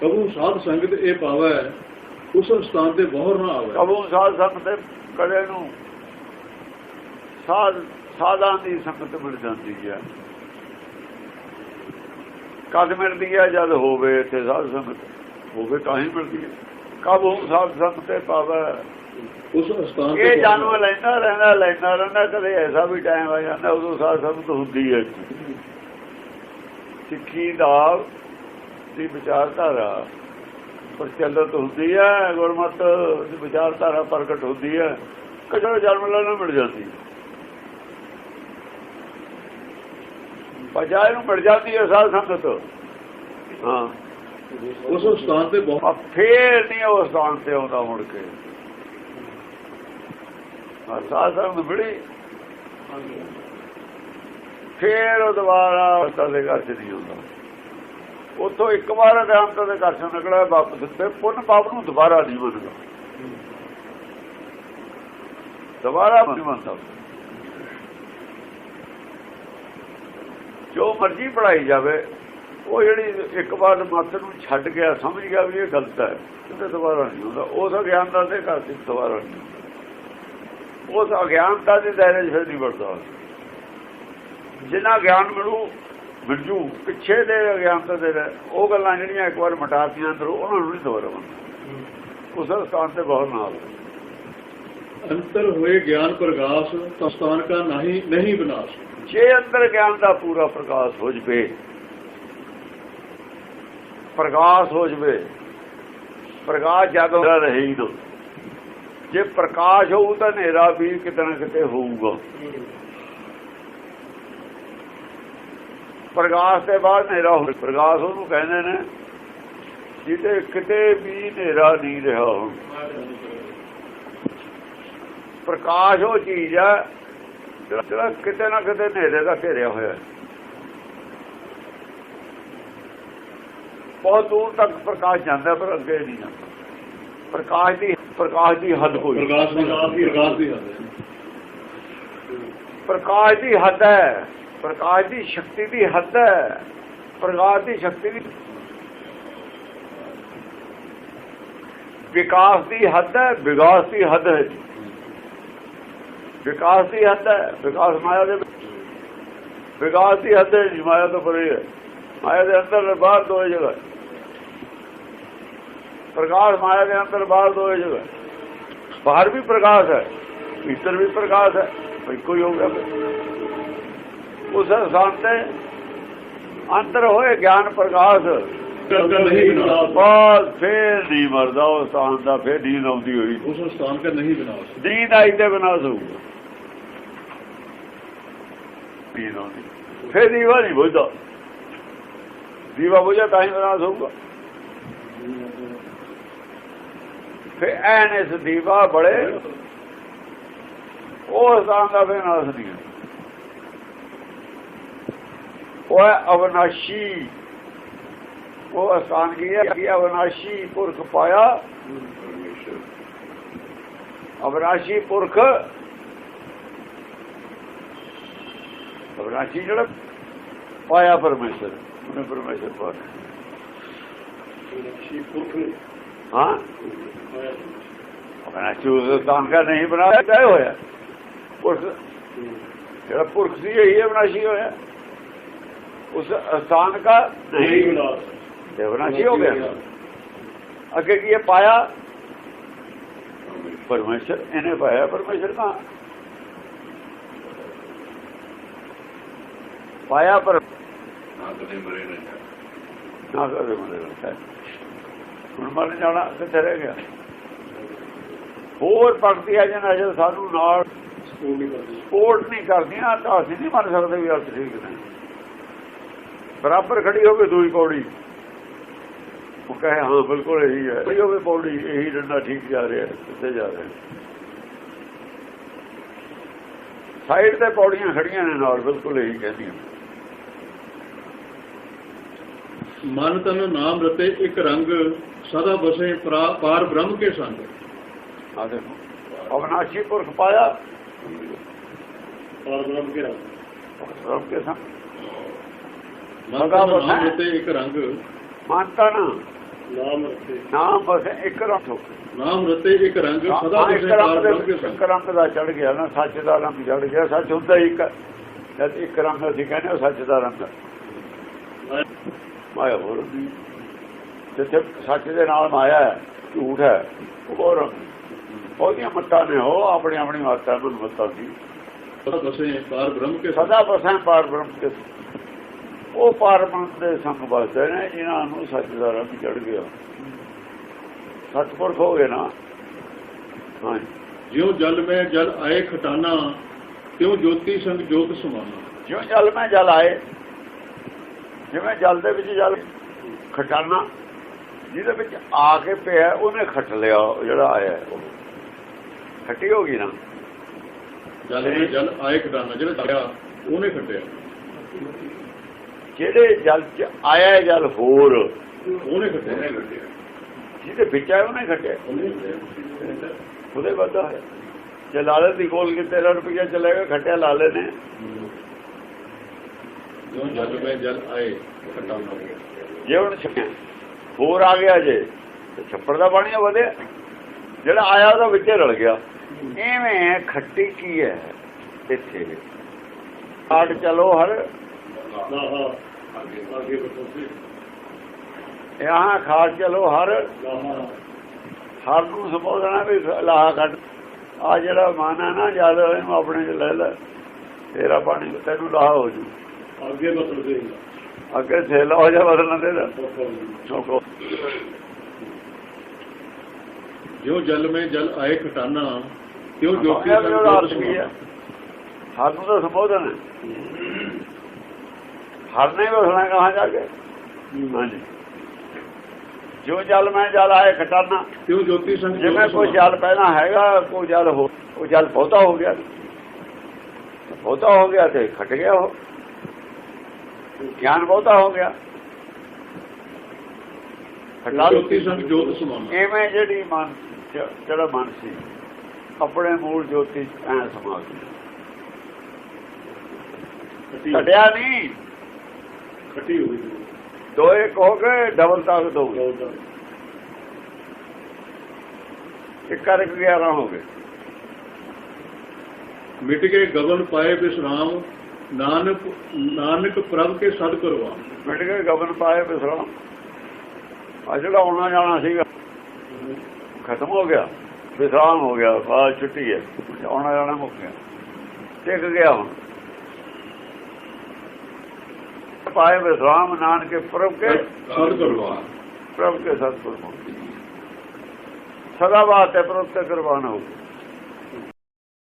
ਕਬੂ ਸਾਧ ਸੰਗਤ ਇਹ ਪਾਵੈ ਉਸ ਸਥਾਨ ਤੇ ਬੋਹਰ ਨਾ ਆਵੇ। ਕਬੂ ਸਾਧ ਸੰਗਤ ਦੇ ਕੜੇ ਨੂੰ ਸਾਧ ਸਾਧਾਂ ਦੀ ਸੰਗਤ ਮਿਲ ਜਾਂਦੀ ਹੈ। ਕਦ ਮਿਲਦੀ ਹੈ? ਜਦ ਹੋਵੇ ਇੱਥੇ ਸਾਧ ਸੰਗਤ। ਹੋਵੇ ਤਾਂ ਹੀ ਮਿਲਦੀ ਹੈ। ਕਬੂ ਸਾਧ ਸੰਗਤ ਤੇ ਪਾਵੈ। ਉਸ ਸਥਾਨ ਤੇ ਇਹ। ਜਨਮ ਲੈਂਦਾ ਰਹਿੰਦਾ ਲੈਂਦਾ ਰਹਿੰਦਾ ਕਦੇ ਐਸਾ ਵੀ ਟਾਈਮ ਆ ਜਾਂਦਾ ਉਦੋਂ ਸਾਧ ਸੰਗਤ ਹੁੰਦੀ ਹੈ ਸਿੱਖੀ ਦਾ ਦੀ ਵਿਚਾਰਧਾਰਾ ਪ੍ਰਚਲਿਤ ਹੁੰਦੀ ਹੈ ਗੁਰਮਤ ਦੀ ਵਿਚਾਰਧਾਰਾ ਪ੍ਰਗਟ ਹੁੰਦੀ ਹੈ ਕਦੋਂ ਜਨਮ ਲੈਣਾ ਮਿਲ ਜਾਂਦੀ ਹੈ। ਪਜਾਏ ਨੂੰ ਮਿਲ ਜਾਂਦੀ ਹੈ ਸਾਧ ਸੰਗਤ। ਹਾਂ। ਉਸ ਸਥਾਨ ਤੇ ਬੋਹਰ ਆ ਫੇਰ ਨਹੀਂ ਉਹ ਸਥਾਨ ਤੇ ਆਉਂਦਾ ਮੁੜ ਕੇ। ਆ ਸਾਧ ਸੰਗਤ ਮਿਲੀ। ਫੇਰ ਉਹ ਦੁਬਾਰਾ ਅਵਸਥਾ ਦੇ ਘਰ ਚ ਨਹੀਂ ਆਉਂਦਾ। ਉੱਥੋਂ ਇੱਕ ਵਾਰ ਅਧਿਆਨਤਾ ਦੇ ਘਰ ਚੋਂ ਨਿਕਲਿਆ, ਵਾਪਸ ਤੇ ਪੁੰਨ ਪਾਪ ਨੂੰ ਦੁਬਾਰਾ ਨਹੀਂ ਮੰਨਦਾ। ਦੁਬਾਰਾ ਨਹੀਂ ਮੰਨਦਾ। ਜੋ ਮਰਜ਼ੀ ਪੜਾਈ ਜਾਵੇ, ਉਹ ਜਿਹੜੀ ਇੱਕ ਵਾਰ ਮਤ ਨੂੰ ਛੱਡ ਗਿਆ ਸਮਝ ਗਿਆ ਵੀ ਇਹ ਗਲਤ ਹੈ ਤੇ ਦੁਬਾਰਾ ਨਹੀਂ ਹੁੰਦਾ ਉਸ ਅਗਿਆਨਤਾ ਦੇ ਘਰ ਚ ਦੁਬਾਰਾ ਨਹੀਂ ਹੁੰਦਾ। ਉਸ ਅਗਿਆਨਤਾ ਦੇ ਦਾਇਰੇ 'ਚ ਫਿਰ ਨਹੀਂ ਵੜਦਾ। ਜਿੰਨਾ ਗਿਆਨ ਮਿਲੂ ਮਿਲਜੂ ਪਿੱਛੇ ਦੇ ਅਗਿਆਨਤਾ ਦੇ ਉਹ ਗੱਲਾਂ ਜਿਹੜੀਆਂ ਇੱਕ ਵਾਰ ਮਟਾਤੀਆਂ ਅੰਦਰੋਂ ਉਹਨਾਂ ਨੂੰ ਨਹੀਂ ਦੁਬਾਰਾ ਉਸ ਸਥਾਨ ਤੇ ਬਹੁਤ ਨਾਲ। ਅੰਤਰ ਹੋਏ ਗਿਆਨ ਪ੍ਰਗਾਸ ਤਾਂ ਸਥਾਨ ਕਾ ਨਹੀਂ ਨਹੀਂ ਵਿਨਾਸ਼। ਜੇ ਅੰਦਰ ਗਿਆਨ ਦਾ ਪੂਰਾ ਪ੍ਰਕਾਸ਼ ਹੋ ਜਵੇ ਪ੍ਰਕਾਸ਼ ਹੋ ਜਵੇ ਪ੍ਰਕਾਸ਼ ਜਦੋਂ ਰਹੇ ਹੀ ਨਾ। ਜੇ ਪ੍ਰਕਾਸ਼ ਹੋਊ ਤਾਂ ਹਨੇਰਾ ਵੀ ਕਿਤੇ ਨਾ ਕਿਤੇ ਹੋਊਗਾ। ਪ੍ਰਕਾਸ਼ ਦੇ ਬਾਅਦ ਹਨੇਰਾ ਹੋ ਪ੍ਰਕਾਸ਼ ਉਹਨੂੰ ਕਹਿੰਦੇ ਨੇ ਜਿੱਤੇ ਕਿਤੇ ਵੀ ਹਨੇਰਾ ਨਹੀਂ ਰਿਹਾ ਹੁਣ। ਪ੍ਰਕਾਸ਼ ਉਹ ਚੀਜ਼ ਹੈ ਜਿਹੜਾ ਕਿਤੇ ਨਾ ਕਿਤੇ ਹਨੇਰੇ ਦਾ ਘੇਰਿਆ ਹੋਇਆ। ਹੈ ਬਹੁਤ ਦੂਰ ਤੱਕ ਪ੍ਰਕਾਸ਼ ਜਾਂਦਾ ਪਰ ਅੱਗੇ ਨਹੀਂ ਜਾਂਦਾ। ਪ੍ਰਕਾਸ਼ ਦੀ ਪ੍ਰਕਾਸ਼ ਦੀ ਹੱਦ ਕੋਈ ਪ੍ਰਗਾਸ ਦੀ ਹੱਦ ਹੈ। ਪ੍ਰਕਾਸ਼ ਦੀ ਹੱਦ ਹੈ। ਪ੍ਰਕਾਸ਼ ਦੀ ਸ਼ਕਤੀ ਦੀ ਹੱਦ ਹੈ। ਪ੍ਰਕਾਸ਼ ਦੀ ਸ਼ਕਤੀ ਦੀ ਵਿਕਾਸ ਦੀ ਹੱਦ ਹੈ, ਵਿਕਾਸ ਦੀ ਹੱਦ ਹੈ ਵਿਕਾਸ ਦੀ ਹੱਦ ਹੈ, ਵਿਕਾਸ ਮਾਇਆ ਦੇ ਵਿਕਾਸ ਦੀ ਹੱਦ ਹੈ ਮਾਇਆ ਤੋਂ ਪਰੇ ਹੈ। ਮਾਇਆ ਦੇ ਅੰਦਰ ਬਾਹਰ ਦੋ ਜਗ੍ਹਾ ਪ੍ਰਕਾਸ਼ ਮਾਇਆ ਦੇ ਅੰਦਰ ਬਾਹਰ ਦੋ ਜਗ੍ਹਾ ਬਾਹਰ ਵੀ ਪ੍ਰਕਾਸ਼ ਹੈ ਭੀਤਰ ਵੀ ਪ੍ਰਕਾਸ਼ ਹੈ। ਇੱਕੋ ਹੀ ਹੋ ਗਿਆ। ਉਸ ਸਥਾਨ ਤੇ ਅੰਦਰ ਹੋਏ ਗਿਆਨ ਪ੍ਰਕਾਸ਼। ਬਾਅਦ ਫੇਰ ਨਹੀਂ ਮਰਦਾ ਉਹ ਸਥਾਨ ਦਾ ਫੇਰ ਨੀਂਦ ਆਉਂਦੀ ਹੋਈ। ਉਸ ਸਥਾਨ ਕਾ ਨਹੀਂ ਵਿਨਾਸ਼ ਨੀਂਦ ਆਈ ਤੇ ਵਿਨਾਸ਼ ਹੋਊਗਾ ਨੀਂਦ ਆਉਂਦੀ। ਫੇਰ ਦੀਵਾ ਨਹੀਂ ਬੁਝਦਾ। ਦੀਵਾ ਬੁਝਾ ਤਾਂ ਹੀ ਵਿਨਾਸ਼ ਹੋਊਗਾ ਫੇਰ ਐਨ ਇਸ ਦੀਵਾ ਬੜੇ ਉਹ ਸਥਾਨ ਦਾ ਵਿਨਾਸ਼ ਨਹੀਂ ਹੈ। ਉਹ ਹੈ ਅਵਨਾਸ਼ੀ। ਉਹ ਸਥਾਨ ਕੀ ਹੈ ਕਿ ਅਵਨਾਸ਼ੀ ਪੁਰਖ ਪਾਇਆ। ਅਵਨਾਸ਼ੀ ਪੁਰਖ। ਅਵਨਾਸ਼ੀ ਜਿਹੜਾ ਪਾਇਆ ਪਰਮੇਸ਼ਰ ਉਹਨੇ ਪਰਮੇਸ਼ਰ ਪਾਇਆ। ਹਾਂ। ਅਵਨਾਸ਼ੀ ਉਸ ਸਥਾਨ ਦਾ ਨਹੀਂ ਬਣਾਇਆ ਹੋਇਆ। ਪੁਰਖ ਜਿਹੜਾ ਪੁਰਖ ਸੀ ਇਹ ਅਵਨਾਸ਼ੀ ਹੋਇਆ। ਉਸ ਸਥਾਨ ਦਾ ਨਹੀਂ ਵਿਨਾਸ਼ ਦੇਵਨਾਸ਼ੀ ਹੋ ਗਿਆ। ਅੱਗੇ ਕੀ ਇਹ ਪਾਇਆ? ਪਰਮੇਸ਼ਰ ਇਹਨੇ ਪਾਇਆ ਪਰਮੇਸ਼ਰ ਕਾ। ਪਾਇਆ ਪਰ ਨਾ ਕਦੇ ਮਰੇ ਮਰੇ ਨਾ ਹੁਣ ਮਰ ਜਾਣਾ ਕਿੱਥੇ ਰਹਿ ਗਿਆ? ਹੋਰ ਭਗਤੀ ਆ ਜਨ ਅਜੇ ਸਾਨੂੰ ਨਾਲ ਨਹੀਂ ਸਪੋਰਟ ਨਹੀਂ ਕਰਦੀਆਂ ਤਾਂ ਅਸੀਂ ਨਹੀਂ ਮੰਨ ਸਕਦੇ ਵੀ ਅਰਥ ਠੀਕ ਨੇ ਬਰਾਬਰ ਖੜੀ ਹੋਵੇ ਦੂਈ ਪੌੜੀ। ਉਹ ਕਹੇ ਹਾਂ ਬਿਲਕੁਲ ਇਹੀ ਹੈ। ਖੜੀ ਹੋਵੇ ਪੌੜੀ ਇਹੀ ਡੰਡਾ ਠੀਕ ਜਾ ਰਿਹਾ ਕਿੱਥੇ ਜਾ ਰਿਹਾ। ਸਾਈਡ ਤੇ ਪੌੜੀਆਂ ਖੜੀਆਂ ਨੇ ਨਾਲ ਬਿਲਕੁਲ ਇਹੀ ਕਹਿੰਦੀਆਂ ਮਨ ਤਨ ਨਾਮ ਰਤੇ ਇੱਕ ਰੰਗ ਸਦਾ ਬਸੇ ਪਰਾ- ਬ੍ਰਹਮ ਕੇ ਸੰਗ। ਆ ਦੇਖੋ ਅਵਨਾਸ਼ੀ ਪੁਰਖ ਪਾਇਆ। ਪਾਰ ਬ੍ਰਹਮ ਕੇ ਰੰਗ। ਸਭ ਕੇ ਸੰਗ। ਮਨ ਤਨ ਨਾਮ ਰਤੇ ਇੱਕ ਰੰਗ। ਮਾਨਤਾ ਨਾ। ਨਾਮ ਰਤੇ ਨਾਮ ਬਸ ਇੱਕ ਰੰਗ ਹੋ ਨਾਮ ਰਤੇ ਇੱਕ ਰੰਗ ਸਦਾ ਹਾਂ, ਇੱਕ ਬਸੇ ਰੰਗ ਪਾਰ ਦੇ ਬ੍ਰਹਮ ਕੇ ਇੱਕ ਸੰਗ ਰੰਗ ਦਾ ਚੜ ਗਿਆ ਨਾ ਸੱਚ ਦਾ ਰੰਗ ਚੜ ਗਿਆ ਸੱਚ ਹੁੰਦਾ ਹੀ ਇੱਕ ਹੈ। ਜਦ ਇੱਕ ਰੰਗ ਅਸੀਂ ਕਹਿੰਦੇ ਉਹ ਸੱਚ ਦਾ ਰੰਗ। ਹੈ। ਮਾਇਆ ਹੋਰ। ਹੁੰਦੀ। ਜਿੱਥੇ ਸੱਚ ਦੇ ਨਾਲ ਮਾਇਆ ਹੈ ਝੂਠ ਹੈ ਉਹ ਰੰਗ ਉਹਦੀਆਂ ਮੱਤਾਂ ਨੇ ਉਹ ਆਪਣੀ ਆਪਣੀ ਮਾਤਾ ਨੂੰ ਮੱਤਾਂ ਸੀ ਸਦਾ ਬਸੇ ਪਾਰ ਬ੍ਰਹਮ ਕੇ ਸਦਾ ਬਸਾਂ ਪਾਰ ਬ੍ਰਹਮ ਕੇ ਉਹ ਪਾਰ ਬ੍ਰਹਮ ਦੇ ਸੰਗ ਬਸਦੇ ਨੇ ਜਿਨ੍ਹਾਂ ਨੂੰ ਸੱਚ ਦਾ ਰੰਗ ਚੜ ਗਿਆ। ਸਤਪੁਰਖ ਹੋ ਗਏ ਨਾ। ਹਾਂ ਜਿਉ ਜਲ ਮੈਂ ਜਲ ਆਏ ਖਟਾਨਾ ਤਿਉ ਜੋਤੀ ਸੰਗ ਜੋਤ ਸਮਾਨਾ। ਜਿਉਂ ਜਲ ਮੈਂ ਜਲ ਆਏ ਜਿਵੇਂ ਜਲ ਦੇ ਵਿੱਚ ਜਲ ਖਟਾਨਾ ਜਿਹਦੇ ਵਿੱਚ ਆ ਕੇ ਪਿਆ ਉਹਨੇ ਖੱਟ ਲਿਆ ਜਿਹੜਾ ਆਇਆ। ਖੱਟੀ ਹੋ ਗਈ ਨਾ। ਜਲ ਮੈਂ ਜਲ ਆਏ ਖਟਾਨਾ ਜਿਹੜਾ ਦਰਿਆ ਉਹਨੇ ਖੱਟਿਆ। ਜਿਹੜੇ ਜਲ ਚ ਆਇਆ ਹੈ ਜਲ ਹੋਰ? ਉਹਨੇ ਖੱਟਿਆ ਜਿਹਦੇ ਵਿੱਚ ਆਇਆ ਉਹਨੇ ਖੱਟਿਆ। ਉਹਦੇ ਵਾਦਾ ਹੈ। ਜੇ ਲਾਲੇ ਦੀ ਕੋਲ ਕਿ 13 ਰੁਪਇਆ ਚਲੇਗਾ ਖੱਟਿਆ ਲਾਲੇ ਨੇ ਜਿਉ ਜਲ ਮੈਂ ਜਲ ਆਏ ਜੇ ਹੁਣ ਛੱਪਿਆ ਹੋਰ ਆ ਗਿਆ ਜੇ ਛੱਪੜ ਦਾ ਪਾਣੀ ਵਧਿਆ। ਜਿਹੜਾ ਆਇਆ ਉਹਦਾ ਵਿੱਚੇ ਰਲ ਗਿਆ। ਐਵੇਂ ਖੱਟੀ ਕੀ ਹੈ ਇੱਥੇ? ਆੜ ਚਲੋ ਹਰ। ਯਹਾਂ ਖਾੜ ਚਲੋ ਹਰ ਹਰ ਨੂੰ ਸੰਬੋਧਣਾ ਵੀ ਲਾਹਾ ਕੱਢ। ਆ ਜਿਹੜਾ ਮਨ ਹੈ ਨਾ ਜਦ ਇਹਨੂੰ ਆਪਣੇ ਚ ਲੈ ਲੈ। ਤੇਰਾ ਪਾਣੀ ਤੈਨੂੰ ਲਾਹਾ ਹੋ ਜੂ। ਅੱਗੇ ਬਤੋ ਸੀ ਅੱਗੇ ਸੇਲਾ ਹੋ ਜਾ ਬਦਲਣਾ ਤੇਰਾ ਚੋਕੋ ਜਿਉ ਜਲ ਮੈਂ ਜਲ ਆਏ ਖਟਾਨਾ ਤਿਉ ਜੋਤੀ ਇਹ ਸੰਗ ਜਿਹੜਾ ਜੋਤ ਅਰਥ ਕੀ ਹੈ? ਸਮਾਨਾ ਹਰ ਨੂੰ ਤਾਂ ਸੰਬੋਧਨ ਹੈ। ਹਰ ਨੇ ਬਸਣਾ ਕਹਾਂ ਜਾ ਕੇ? ਹਾਂਜੀ। ਜੋ ਜਲ ਮੈਂ ਜਲ ਆਏ ਖਟਾਨਾ ਤਿਉ ਜੋਤੀ ਸੰਗ ਜਿਵੇਂ ਕੋਈ ਜਲ ਪਹਿਲਾਂ ਹੈਗਾ ਕੋਈ ਜਲ ਹੋ ਉਹ ਜਲ ਬਹੁਤਾ ਹੋ ਗਿਆ। ਬਹੁਤਾ ਹੋ ਗਿਆ ਤੇ ਖਟ ਗਿਆ ਉਹ। ਗਿਆਨ ਬਹੁਤਾ ਹੋ ਗਿਆ। ਜੋਤੀ ਸੰਗ ਜੋਤ ਸਮਾਨਾ ਐਵੇਂ ਜਿਹੜੀ ਮਨ ਜਿਹੜਾ ਮਨ ਸੀ ਆਪਣੇ ਮੂਲ ਜੋਤੀ ਐ ਸਮਾ ਗਿਆ। ਘਟਿਆ ਨਹੀਂ। ਖੱਟੀ ਹੋਈ ਦੋ ਇੱਕ ਹੋ ਗਏ ਡਬਲ ਤਾਕਤ ਹੋ ਗਈ ਇੱਕ ਕਰਕੇ 11 ਹੋ ਗਏ। ਮਿਟ ਕੇ ਗਗਨ ਪਾਏ ਬਿਸਰਾਮ ਨਾਨਕ ਨਾਨਕ ਪ੍ਰਭ ਕੇ ਸਦ ਕਰਵਾ। ਮਿਟ ਕੇ ਗਗਨ ਪਾਏ ਵਿਸਰਾਮ। ਆ ਜਿਹੜਾ ਆਉਣਾ ਜਾਣਾ ਸੀਗਾ ਖਤਮ ਹੋ ਗਿਆ ਵਿਸਰਾਮ ਹੋ ਗਿਆ ਬਾਅਦ ਛੁੱਟੀ ਹੈ। ਆਉਣਾ ਜਾਣਾ ਮੁੱਕ ਗਿਆ। ਟਿਕ ਗਿਆ ਹੁਣ। ਪਾਏ ਵਿਸਰਾਮ ਨਾਨਕ ਪ੍ਰਭ ਕੇ ਸਦ ਕਰਵਾ ਪ੍ਰਭ ਕੇ ਸਤਿਗੁਰ ਹੋ ਸਦਾ ਬਾਤ ਹੈ ਪ੍ਰਭ ਤੇ ਕੁਰਬਾਨ ਹੋ